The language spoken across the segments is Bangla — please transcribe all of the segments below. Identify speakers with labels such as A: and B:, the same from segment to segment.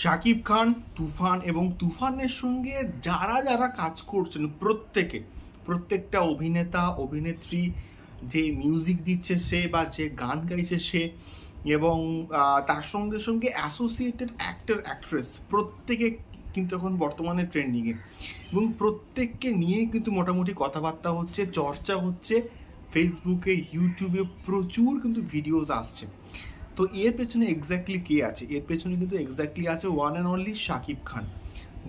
A: শাকিব খান, তুফান এবং তুফানের সঙ্গে যারা যারা কাজ করছেন প্রত্যেকে, প্রত্যেকটা অভিনেতা, অভিনেত্রী যে মিউজিক দিচ্ছে সে বা যে গান গাইছে সে এবং তার সঙ্গে সঙ্গে অ্যাসোসিয়েটেড অ্যাক্টর অ্যাক্ট্রেস প্রত্যেকে কিন্তু এখন বর্তমানে ট্রেন্ডিংয়ে এবং প্রত্যেককে নিয়ে কিন্তু মোটামুটি কথাবার্তা হচ্ছে, চর্চা হচ্ছে ফেসবুকে ইউটিউবে প্রচুর কিন্তু ভিডিওস আসছে। তো এর পেছনে এক্স্যাক্টলি কে আছে? এর পেছনে কিন্তু এক্স্যাক্টলি আছে one and only Shakib Khan.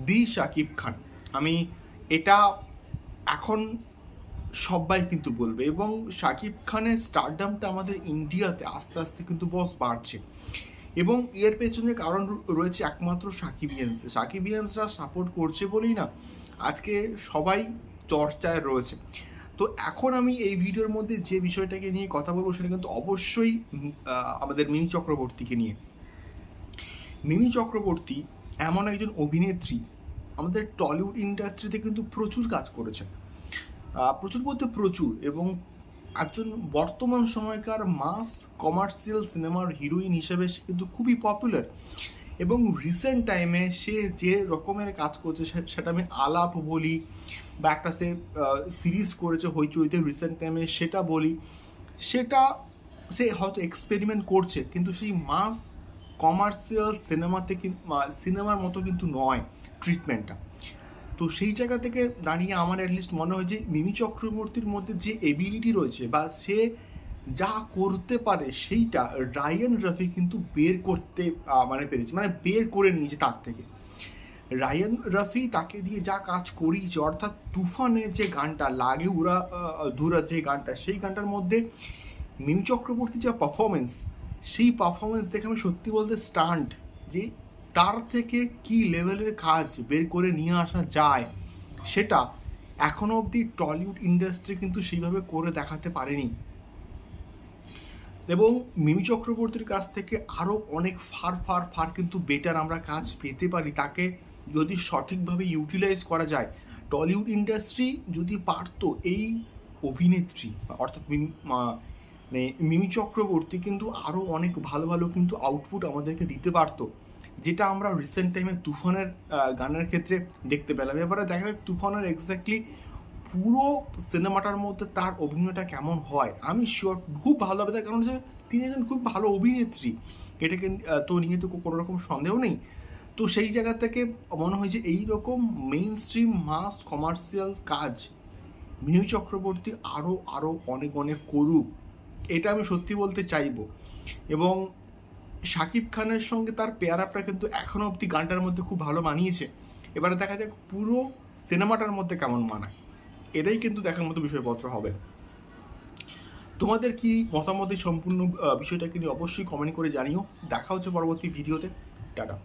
A: The Shakib Khan. আমি এটা এখন সবাই কিন্তু বলবে এবং শাকিব খানের স্টারডামটা আমাদের ইন্ডিয়াতে আস্তে আস্তে কিন্তু বস বাড়ছে। এবং এর পেছনে কারণ রয়েছে একমাত্র সাকিবিয়ান্স সাকিবিয়ান্সরা সাপোর্ট করছে বলেই না, আজকে সবাই চর্চায় রয়েছে। তো এখন আমি এই ভিডিওর মধ্যে যে বিষয়টাকে নিয়ে কথা বলব সেটা কিন্তু অবশ্যই আমাদের মিমি চক্রবর্তীকে নিয়ে। মিমি চক্রবর্তী এমন একজন অভিনেত্রী আমাদের টলিউড ইন্ডাস্ট্রিতে কিন্তু প্রচুর কাজ করেছেন। প্রচুর বলতে প্রচুর এবং একজন বর্তমান সময়কার মাস কমার্শিয়াল সিনেমার হিরোইন হিসেবে সে কিন্তু খুবই পপুলার এবং রিসেন্ট টাইমে সে যে রকমের কাজ করছে সেটা আমি আলাপ বলি বা একটা সে সিরিজ করেছে হইচইতে রিসেন্ট টাইমে সেটা বলি। সেটা সে হয়তো এক্সপেরিমেন্ট করছে, কিন্তু সেই মাস কমার্শিয়াল সিনেমাতে সিনেমার মতো কিন্তু নয় ট্রিটমেন্টটা তো সেই জায়গা থেকে দাঁড়িয়ে আমার অ্যাটলিস্ট মনে হয় যে মিমি চক্রবর্তীর মধ্যে যে এবিলিটি রয়েছে বা সে যা করতে পারে সেইটা রায়ান রফি কিন্তু বের করতে মানে পেরেছে মানে বের করে নিয়েছে তার থেকে। রায়ান রফি তাকে দিয়ে যা কাজ করিয়েছে, অর্থাৎ তুফানের যে গানটা, লাগে উড়া ধুরা যে গানটা, সেই গানটার মধ্যে মিমি চক্রবর্তী যা পারফরমেন্স সেই পারফরমেন্স দেখে আমি সত্যি বলতে স্টান্ট যে তার থেকে কি লেভেলের কাজ বের করে নিয়ে আসা যায়, সেটা এখনও অবধি টলিউড ইন্ডাস্ট্রি কিন্তু সেইভাবে করে দেখাতে পারেনি। এবং মিমি চক্রবর্তীর কাছ থেকে আরও অনেক ফার ফার ফার কিন্তু বেটার আমরা কাজ পেতে পারি। তাকে যদি সঠিকভাবে ইউটিলাইজ করা যায় টলিউড ইন্ডাস্ট্রি যদি পারতো এই অভিনেত্রী, অর্থাৎ মানে মিমি চক্রবর্তী কিন্তু আরও অনেক ভালো ভালো কিন্তু আউটপুট আমাদেরকে দিতে পারতো। যেটা আমরা রিসেন্ট টাইমে তুফানের গানের ক্ষেত্রে দেখতে পেলাম। এবারে দেখা যাক তুফানের এক্স্যাক্টলি পুরো সিনেমাটার মধ্যে তার অভিনয়টা কেমন হয়, আমি শিওর খুব ভালো হবে। তার কারণ তিনি একজন খুব ভালো অভিনেত্রী। এটাকে তো নিয়ে তো কোনো রকম সন্দেহ নেই। তো সেই জায়গা থেকে মনে হয় যে এইরকম মেইন স্ট্রিম মাস কমার্শিয়াল কাজ মিমি চক্রবর্তী আরও আরও অনেক অনেক করুক, এটা আমি সত্যি বলতে চাইব। এবং শাকিব খানের সঙ্গে তার পেয়ার আপটা কিন্তু এখনও অবধি গানটার মধ্যে খুব ভালো মানিয়েছে। এবারে দেখা যাক পুরো সিনেমাটার মধ্যে কেমন মানায়। এটাই কিন্তু দেখার মতো বিষয়পত্র হবে। তোমাদের কি মতামত সম্পূর্ণ বিষয়টাকে নিয়ে অবশ্যই কমেন্ট করে জানিও। দেখা হচ্ছে পরবর্তী ভিডিওতে। টাটা।